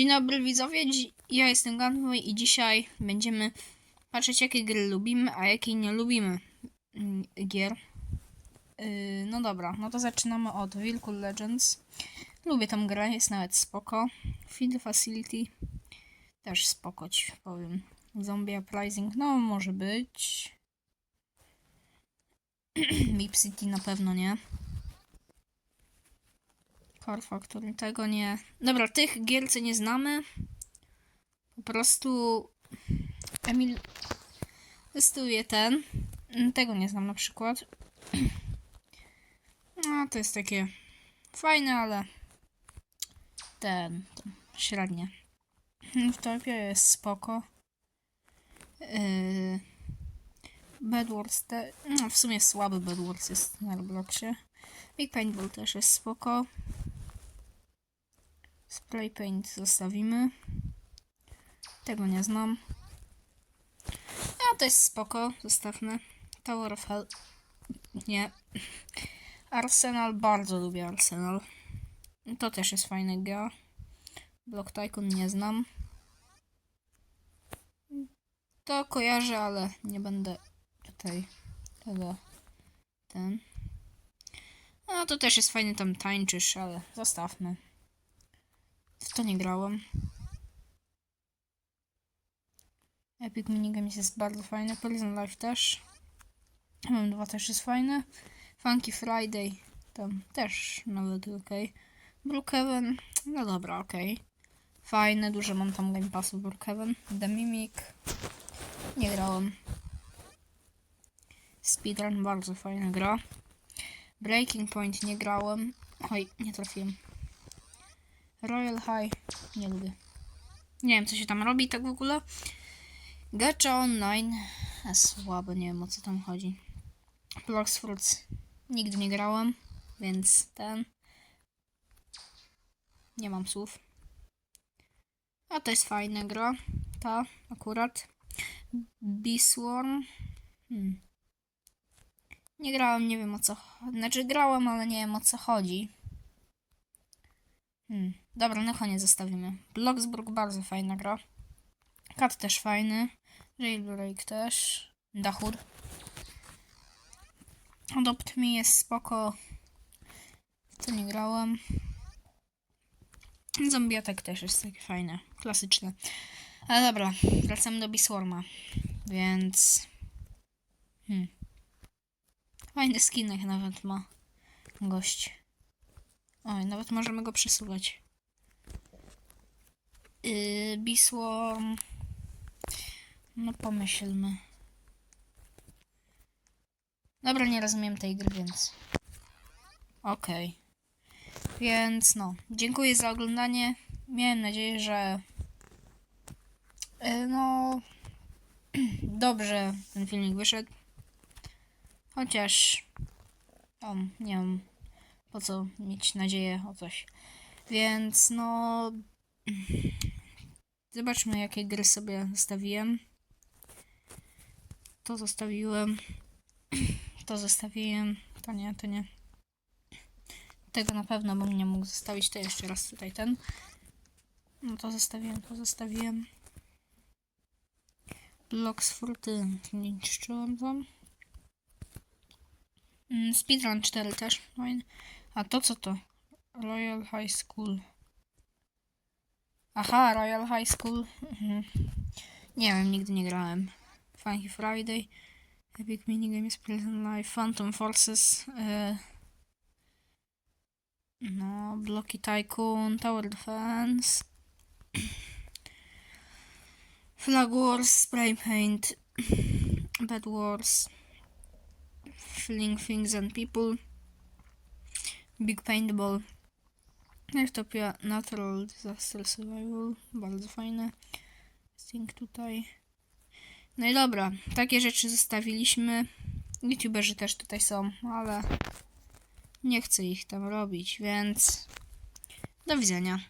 Dzień dobry widzowie, ja jestem Gunboy i dzisiaj będziemy patrzeć jakie gry lubimy, a jakie nie lubimy mm, gier. Yy, no dobra, no to zaczynamy od Wilku Legends. Lubię tą grę, jest nawet spoko. Field Facility też spoko ci powiem. Zombie Uprising, no może być. Mip City na pewno nie. Core Factory, tego nie. Dobra, tych gier co nie znamy. Po prostu Emil testuje ten. Tego nie znam na przykład. No, to jest takie fajne, ale ten, ten średnie. W topie jest spoko. Yy, Bad Wars te, no, w sumie słaby Bad Wars jest na Robloxie. Big Paintball też jest spoko. Spray Paint zostawimy. Tego nie znam. A to jest spoko, zostawmy. Tower of Hell. Nie. Arsenal, bardzo lubię Arsenal. To też jest fajny gra. Block Tycoon nie znam. To kojarzę, ale nie będę tutaj tego ten. No to też jest fajny, tam tańczysz, ale zostawmy. To nie grałem. Epic Minigames jest bardzo fajny. Prison Life też. MM2 też jest fajny. Funky Friday tam też nawet ok. Brookhaven, no dobra, ok. Fajne, dużo mam tam Game Passu Brookhaven. The Mimic, nie grałem. Speedrun, bardzo fajna gra. Breaking Point nie grałem. Oj, nie trafiłem. Royal High, nie lubię. Nie wiem, co się tam robi tak w ogóle. Gacha Online, a słabo, nie wiem o co tam chodzi. Blocks Fruits, nigdy nie grałem, więc ten. Nie mam słów. A to jest fajna gra, ta akurat. Beeswarm. Hmm. Nie grałem, nie wiem o co. Znaczy grałem, ale nie wiem o co chodzi. Hmm. Dobra, na koniec zostawimy. Bloxburg bardzo fajna gra. Kat też fajny. Jailbreak też. Dachur. Adopt Me jest spoko. To nie grałem. Zombie Attack też jest takie fajne. Klasyczne. Ale dobra, wracamy do Biswarma. Więc... Hmm. Fajny skinek nawet ma gość. Oj, nawet możemy go przesuwać. Yy, Bisworm. No pomyślmy. Dobra, nie rozumiem tej gry, więc... Okej. Więc no, dziękuję za oglądanie. Miałem nadzieję, że... yy, No... Dobrze ten filmik wyszedł. Chociaż... O, nie wiem po co mieć nadzieję o coś. Więc no. Zobaczmy, jakie gry sobie zostawiłem. To zostawiłem. To zostawiłem. To nie, to nie. Tego na pewno bym nie mógł zostawić. To jeszcze raz tutaj ten. No to zostawiłem, to zostawiłem. Blocks Fruity nie niszczyłem wam. Mm, Speedrun 4 też fajny. A to co to? Royal High School. Aha, Royal High School. Mhm. Nie wiem, nigdy nie grałem. Funky Friday. Epic Minigames, Prison Life, Phantom Forces. e, No, Blocky Tycoon, Tower Defense. Flag Wars, Spray Paint. Bad Wars. Fling Things and People. Big Paintball. Utopia Natural Disaster Survival. Bardzo fajne. Think tutaj. No i dobra, takie rzeczy zostawiliśmy. YouTuberzy też tutaj są, ale nie chcę ich tam robić, więc do widzenia.